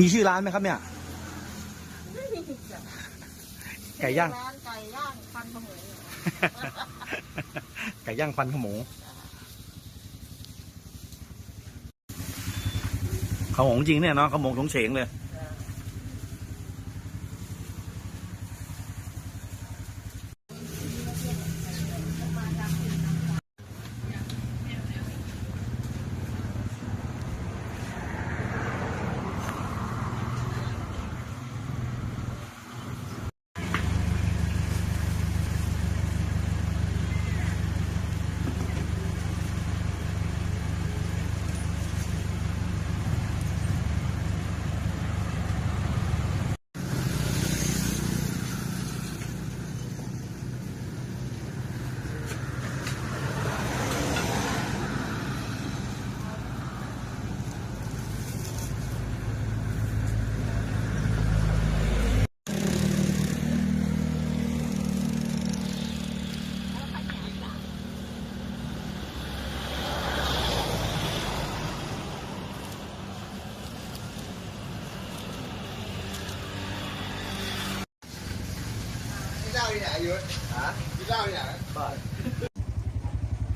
มีชื่อร้านไหมครับเนี่ยไก่ย่างร้านไก่ย่างพันขโมงไก่ย่างฟันขโมงขโมงจริงเนี่ยเนาะขโมงถงเฉงเลย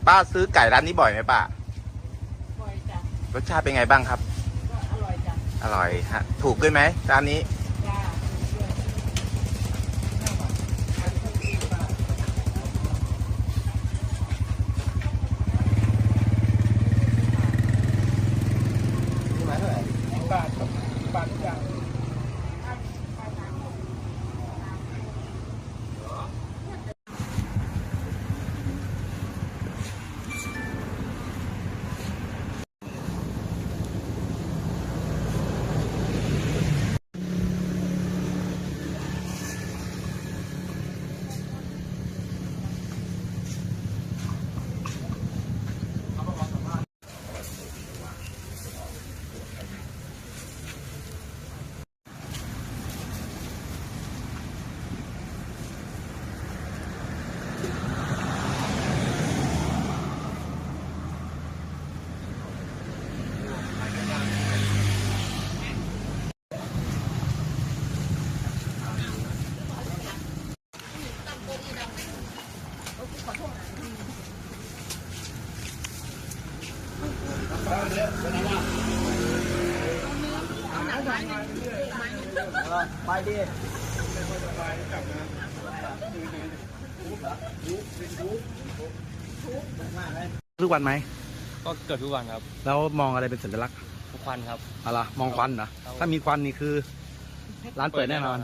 ป้าซื้อไก่ร้านนี้บ่อยไหมป้าบ่อยจ้ะรสชาติเป็นไงบ้างครับ ก็อร่อยจ้ะอร่อยฮะ ถูกด้วยไหมร้านนี้จ้าด้วย ไปดิทุกวันไหม ก็เกิดทุกวันครับ แล้วมองอะไรเป็นสัญลักษณ์ทุกวันครับอะไรมองควันเหรอ ถ้ามีควันนี่คือ ร้านเปิดแน่นอน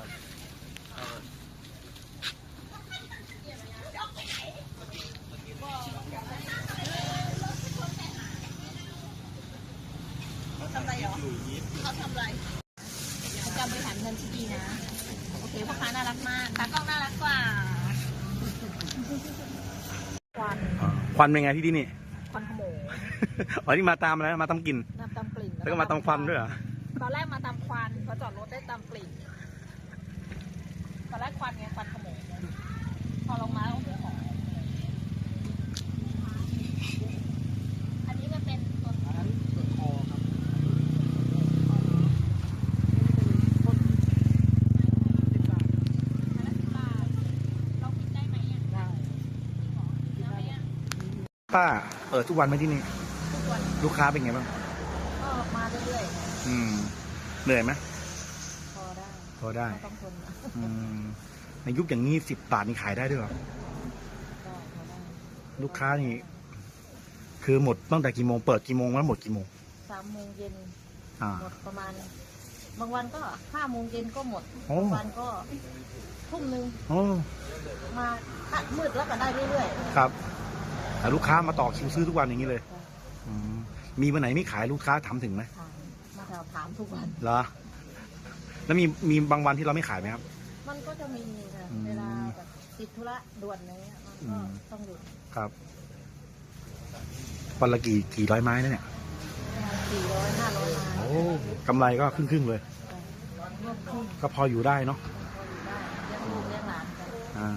ทำไรเหรอเขาทำไรจะบริหารเงินที่ดีนะ โอเคพ่อค้าน่ารักมากตากล้องน่ารักกว่าควันควันเป็นไงที่นี่นี่ ควันขโมงอ๋อที่มาตามอะไรนะมาตามกลิ่นน้ำตามกลิ่นแล้วก็มาตามควันด้วยเหรอ ตอนแรกมาตามควันพอจอดรถได้ตามกลิ่นตอนแรกควันไงควันขโมงพอลงมาแล้วโอ้โหหอมอันนี้มันเป็นตัวอันนั้นตัวคอครับเราคิดได้ไหมอะได้ได้ไหมอะ ป้าเปิดทุกวันไหมที่นี่ ทุกวันลูกค้าเป็นไงบ้าง ก็มาเรื่อยอืมเหนื่อยไหมๆ พอได้พอได้ ไม่ต้องทนนะอืมในยุคอย่างนี้สิบบาทนี่ขายได้ด้วยเหรอได้พอได้ลูกค้านี่ คือหมดตั้งแต่กี่โมงเปิดกี่โมงแล้วหมดกี่โมง สามโมงเย็นอ่า หมดประมาณ บางวันก็ห้าโมงเย็นก็หมด โอ้ บางวันก็ทุ่มหนึ่งโอ้มาคัดมืดแล้วก็ได้เรื่อยครับ แต่ลูกค้ามาต่อคิวซื้อทุกวันอย่างนี้เลยๆอืมมีวันไหนไม่ขายลูกค้าถามถึงไหมถามมาถามถามทุกวัน เหรอ แล้วมีมีบางวันที่เราไม่ขายไหมครับ มันก็จะมีค่ะอืม เวลาแบบติดธุระด่วนอะไรเงี้ยมันอืก็มต้องหยุดครับ วันละกี่กี่ร้อยไม้นะเนี่ย สี่ร้อยห้าร้อยมาโอ้กำไรก็ครึ่งครึ่งๆเลยรวบครึ่งก็พออยู่ได้เนาะพออยู่ได้เลี้ยงลูกเลี้ยงหลานกัน อ่า